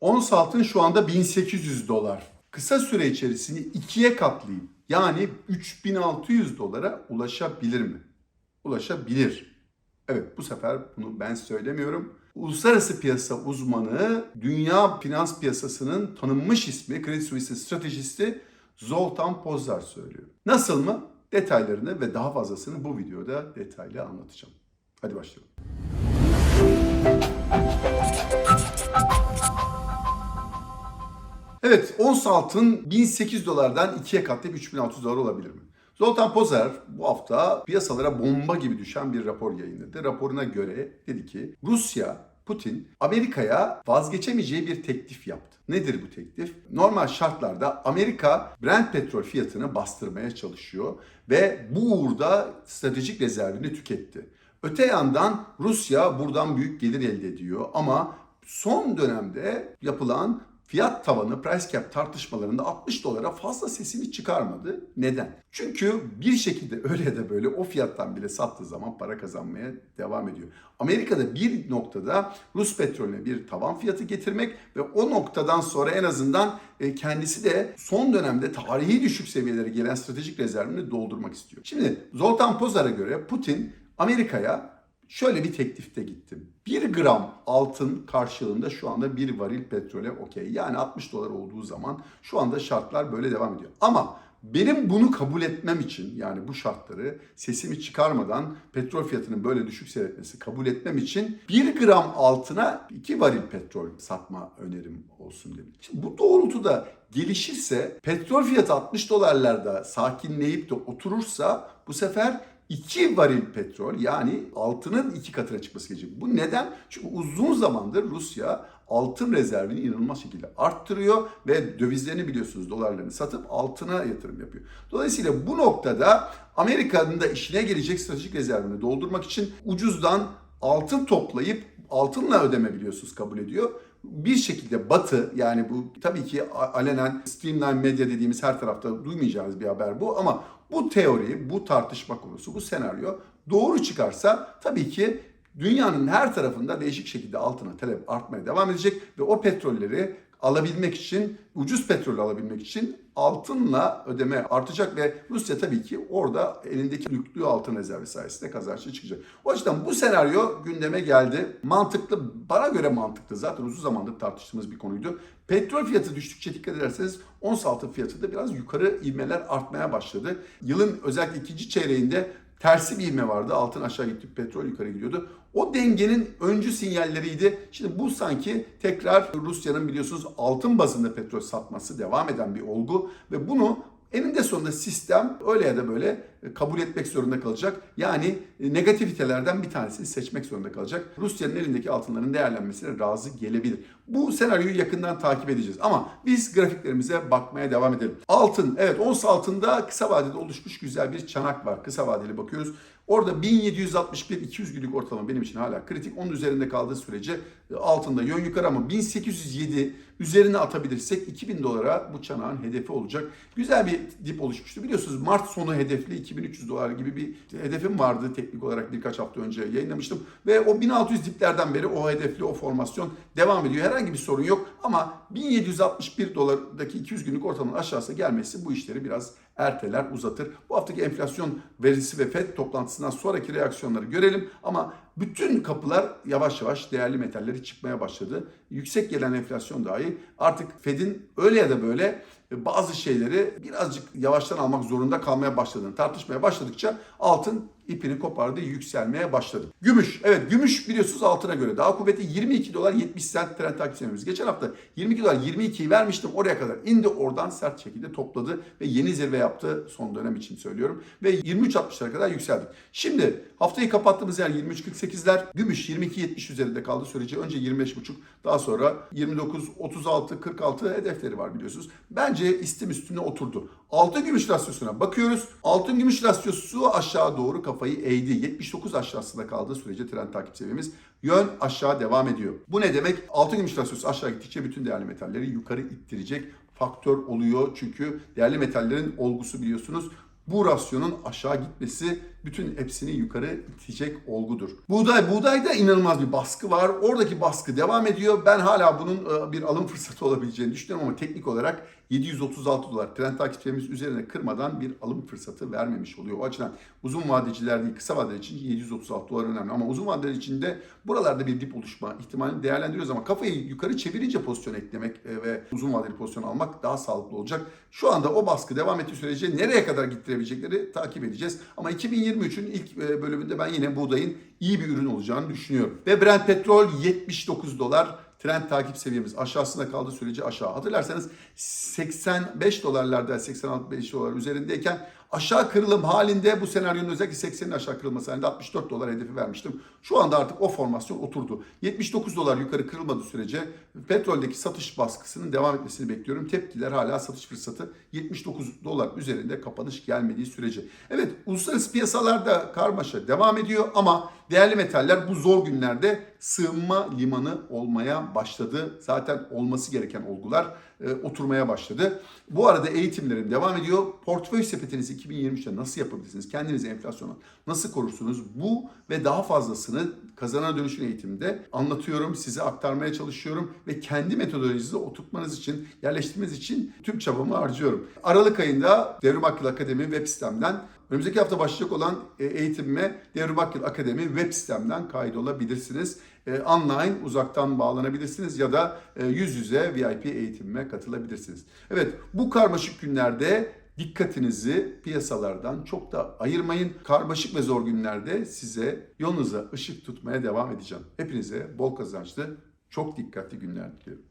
Ons altın şu anda 1800 dolar. Kısa süre içerisinde ikiye katlayıp yani 3600 dolara ulaşabilir mi? Ulaşabilir. Evet bu sefer bunu ben söylemiyorum. Uluslararası piyasa uzmanı, dünya finans piyasasının tanınmış ismi, Credit Suisse'in stratejisti Zoltan Pozar söylüyor. Nasıl mı? Detaylarını ve daha fazlasını bu videoda detaylı anlatacağım. Hadi başlayalım. Evet, ons altın 1800 dolardan ikiye katlayıp 3600 dolar olabilir mi? Zoltan Pozer bu hafta piyasalara bomba gibi düşen bir rapor yayınladı. Raporuna göre dedi ki Rusya Putin Amerika'ya vazgeçemeyeceği bir teklif yaptı. Nedir bu teklif? Normal şartlarda Amerika Brent petrol fiyatını bastırmaya çalışıyor ve bu uğurda stratejik rezervini tüketti. Öte yandan Rusya buradan büyük gelir elde ediyor ama son dönemde yapılan fiyat tavanı price cap tartışmalarında 60 dolara fazla sesini çıkarmadı. Neden? Çünkü bir şekilde öyle ya da böyle o fiyattan bile sattığı zaman para kazanmaya devam ediyor. Amerika'da bir noktada Rus petrolüne bir tavan fiyatı getirmek ve o noktadan sonra en azından e, kendisi de son dönemde tarihi düşük seviyelere gelen stratejik rezervini doldurmak istiyor. Şimdi Zoltan Pozar'a göre Putin Amerika'ya şöyle bir teklifte gittim. 1 gram altın karşılığında şu anda bir varil petrole okey. Yani 60 dolar olduğu zaman şu anda şartlar böyle devam ediyor. Ama benim bunu kabul etmem için yani bu şartları sesimi çıkarmadan petrol fiyatının böyle düşük seyretmesi kabul etmem için 1 gram altına 2 varil petrol satma önerim olsun dedim. Şimdi bu doğrultuda gelişirse petrol fiyatı 60 dolarlarda sakinleyip de oturursa bu sefer 2 varil petrol yani altının iki katına çıkması gerekecek. Bu neden? Çünkü uzun zamandır Rusya altın rezervini inanılmaz şekilde arttırıyor ve dövizlerini biliyorsunuz dolarlarını satıp altına yatırım yapıyor. Dolayısıyla bu noktada Amerika'nın da işine gelecek stratejik rezervini doldurmak için ucuzdan altın toplayıp altınla ödeme biliyorsunuz kabul ediyor bir şekilde Batı yani bu tabii ki alenen streamline medya dediğimiz her tarafta duymayacağınız bir haber bu ama bu teori, bu tartışma konusu, bu senaryo doğru çıkarsa tabii ki dünyanın her tarafında değişik şekilde altına talep artmaya devam edecek ve o petrolleri alabilmek için, ucuz petrol alabilmek için altınla ödeme artacak ve Rusya tabii ki orada elindeki yüklü altın rezervi sayesinde kazançlı çıkacak. O yüzden bu senaryo gündeme geldi. Mantıklı, bana göre mantıklı. Zaten uzun zamandır tartıştığımız bir konuydu. Petrol fiyatı düştükçe dikkat ederseniz ons altın fiyatı da biraz yukarı ivmeler artmaya başladı. Yılın özellikle ikinci çeyreğinde tersi bir ivme vardı. Altın aşağı gitti, petrol yukarı gidiyordu. O dengenin öncü sinyalleriydi. Şimdi bu sanki tekrar Rusya'nın biliyorsunuz altın bazında petrol satması devam eden bir olgu ve bunu eninde sonunda sistem öyle ya da böyle kabul etmek zorunda kalacak. Yani negativitelerden bir tanesini seçmek zorunda kalacak. Rusya'nın elindeki altınların değerlenmesine razı gelebilir. Bu senaryoyu yakından takip edeceğiz. Ama biz grafiklerimize bakmaya devam edelim. Altın, evet ons altında kısa vadede oluşmuş güzel bir çanak var. Kısa vadeli bakıyoruz. Orada 1761-200 günlük ortalama benim için hala kritik. Onun üzerinde kaldığı sürece altında yön yukarı ama 1807 üzerine atabilirsek 2000 dolara bu çanağın hedefi olacak. Güzel bir dip oluşmuştu. Biliyorsunuz Mart sonu hedefli 2300 dolar gibi bir hedefim vardı teknik olarak birkaç hafta önce yayınlamıştım. Ve o 1600 diplerden beri o hedefli o formasyon devam ediyor. Herhangi bir sorun yok ama 1761 dolardaki 200 günlük ortalamanın aşağısı gelmesi bu işleri biraz erteler, uzatır. Bu haftaki enflasyon verisi ve FED toplantısından sonraki reaksiyonları görelim ama bütün kapılar yavaş yavaş değerli metalleri çıkmaya başladı. Yüksek gelen enflasyon dahi artık Fed'in öyle ya da böyle bazı şeyleri birazcık yavaştan almak zorunda kalmaya başladığını tartışmaya başladıkça altın ipini kopardı, yükselmeye başladı. Gümüş, evet gümüş biliyorsunuz altına göre daha kuvvetli 22 dolar 70 sent trend takip Geçen hafta 22 dolar 22'yi vermiştim oraya kadar indi oradan sert şekilde topladı ve yeni zirve yaptı son dönem için söylüyorum. Ve 23.60'lara kadar yükseldik. Şimdi haftayı kapattığımız yer 23.48'ler. Gümüş 22.70 üzerinde kaldı sürece önce 25.5 daha sonra 29, 36, 46 hedefleri var biliyorsunuz. Bence istim üstüne oturdu. Altın gümüş rasyosuna bakıyoruz. Altın gümüş rasyosu aşağı doğru kafayı eğdi. 79 aşağısında kaldığı sürece trend takip seviyemiz yön aşağı devam ediyor. Bu ne demek? Altın gümüş rasyosu aşağı gittikçe bütün değerli metalleri yukarı ittirecek faktör oluyor. Çünkü değerli metallerin olgusu biliyorsunuz bu rasyonun aşağı gitmesi bütün hepsini yukarı itecek olgudur. Buğday, buğdayda inanılmaz bir baskı var. Oradaki baskı devam ediyor. Ben hala bunun e, bir alım fırsatı olabileceğini düşünüyorum ama teknik olarak 736 dolar trend takipçilerimiz üzerine kırmadan bir alım fırsatı vermemiş oluyor. O açıdan uzun vadeciler değil kısa vadeler için 736 dolar önemli ama uzun vadeler için de buralarda bir dip oluşma ihtimalini değerlendiriyoruz ama kafayı yukarı çevirince pozisyon eklemek e, ve uzun vadeli pozisyon almak daha sağlıklı olacak. Şu anda o baskı devam ettiği sürece nereye kadar gittirebilecekleri takip edeceğiz. Ama 2023'ün ilk e, bölümünde ben yine buğdayın iyi bir ürün olacağını düşünüyorum. Ve Brent petrol 79 dolar trend takip seviyemiz aşağısında kaldığı sürece aşağı. Hatırlarsanız 85 dolarlarda 86 dolar üzerindeyken aşağı kırılım halinde bu senaryonun özellikle 80'in aşağı kırılması halinde 64 dolar hedefi vermiştim. Şu anda artık o formasyon oturdu. 79 dolar yukarı kırılmadığı sürece petroldeki satış baskısının devam etmesini bekliyorum. Tepkiler hala satış fırsatı 79 dolar üzerinde kapanış gelmediği sürece. Evet uluslararası piyasalarda karmaşa devam ediyor ama değerli metaller bu zor günlerde sığınma limanı olmaya başladı. Zaten olması gereken olgular e, oturmaya başladı. Bu arada eğitimlerim devam ediyor. Portföy sepetinizi 2023'te nasıl yapabilirsiniz? Kendinizi enflasyona nasıl korursunuz? Bu ve daha fazlasını kazanana dönüşün eğitiminde anlatıyorum, size aktarmaya çalışıyorum ve kendi metodolojinizi oturtmanız için, yerleştirmeniz için tüm çabamı harcıyorum. Aralık ayında Devrim Akıl Akademi web sitemden Önümüzdeki hafta başlayacak olan e, eğitimime Devrim Akıl Akademi web sitemden kaydolabilirsiniz. E, Online, uzaktan bağlanabilirsiniz ya da e, yüz yüze VIP eğitimime katılabilirsiniz. Evet, bu karmaşık günlerde dikkatinizi piyasalardan çok da ayırmayın. Karmaşık ve zor günlerde size yolunuza ışık tutmaya devam edeceğim. Hepinize bol kazançlı, çok dikkatli günler diliyorum.